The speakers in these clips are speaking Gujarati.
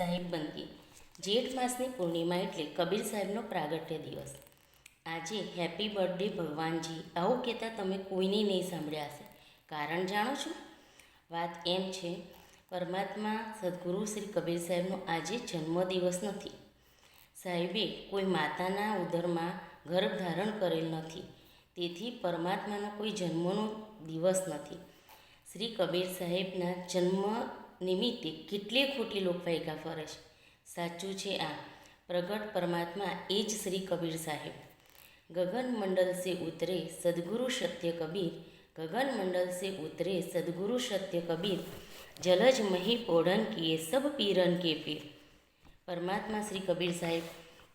સાહેબ બંદગી જેઠ માસની પૂર્ણિમા એટલે કબીર સાહેબનો પ્રાગટ્ય દિવસ. આજે હેપી બર્થડે ભગવાનજી. આવું કહેતા તમે કોઈને નહીં સાંભળ્યા હશે. કારણ જાણો છો? વાત એમ છે, પરમાત્મા સદગુરુ શ્રી કબીર સાહેબનો આજે જન્મદિવસ નથી. સાહેબે કોઈ માતાના ઉદરમાં ગર્ભ ધારણ કરેલ નથી. તેથી પરમાત્માનો કોઈ જન્મનો દિવસ નથી. શ્રી કબીર સાહેબના જન્મ નિમિત્તે કેટલી ખોટી લોકવાયિકા ફરે છે. સાચું છે આ. પ્રગટ પરમાત્મા એ જ શ્રી કબીર સાહેબ. ગગન મંડલ સે ઉતરે સદગુરુ સત્ય કબીર. ગગન મંડલ સે ઉતરે સદગુરુ સત્ય કબીર. જલજ મહી પોઢન કીએ સબ પીરન કે પીર. પરમાત્મા શ્રી કબીર સાહેબ,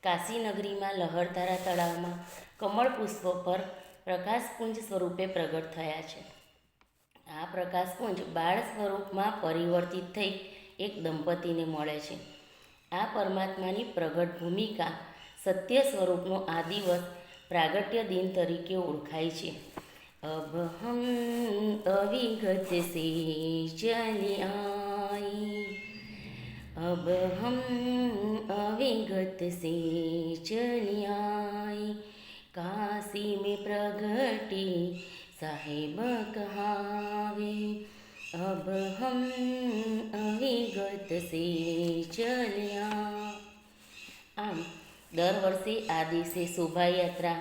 કાશી નગરીમાં લહરતારા તળાવમાં કમળ પુષ્પ પર પ્રકાશપુંજ સ્વરૂપે પ્રગટ થયા છે. આ પ્રકાશપુંજ બાળ સ્વરૂપમાં પરિવર્તિત થઈ એક દંપતીને મળે છે. આ પરમાત્માની પ્રગટ ભૂમિકા સત્ય સ્વરૂપનો આ દિવસ પ્રાગટ્ય દિન તરીકે ઓળખાય છે. અબ હમ અવિગત સે ચલી આઈ અબ અવિગત સે ચલી કાશી મેં પ્રગટી साहेब कहावे अब हम अविगत से चल्या આમ દર વર્ષે આ દિવસે શોભાયાત્રા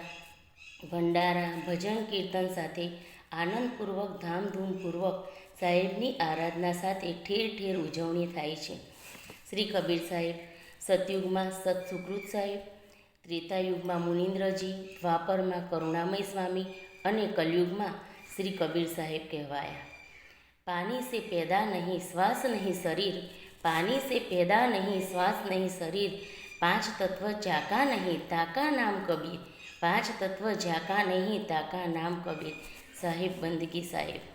ભંડારા ભજન કીર્તન સાથે આનંદપૂર્વક ધામધૂમપૂર્વક સાહેબની આરાધના સાથે ઠેર ઠેર ઉજવણી થાય છે શ્રી કબીર સાહેબ સતયુગમાં સત સુકૃત સાહેબ ત્રેતાયુગમાં મુનિન્દ્રજી દ્વાપરમાં કરુણામય સ્વામી અને કલયુગમાં શ્રી કબીર સાહેબ કહેવાયા. પાણી સે પેદા નહીં, શ્વાસ નહીં શરીર. પાણી સે પેદા નહીં, શ્વાસ નહીં શરીર. પાંચ તત્વ ઝાકા નહીં, તાકા નામ કબીર. પાંચ તત્વ ઝાકા નહીં, તાકા નામ કબીર. સાહેબ, બંદગી સાહેબ.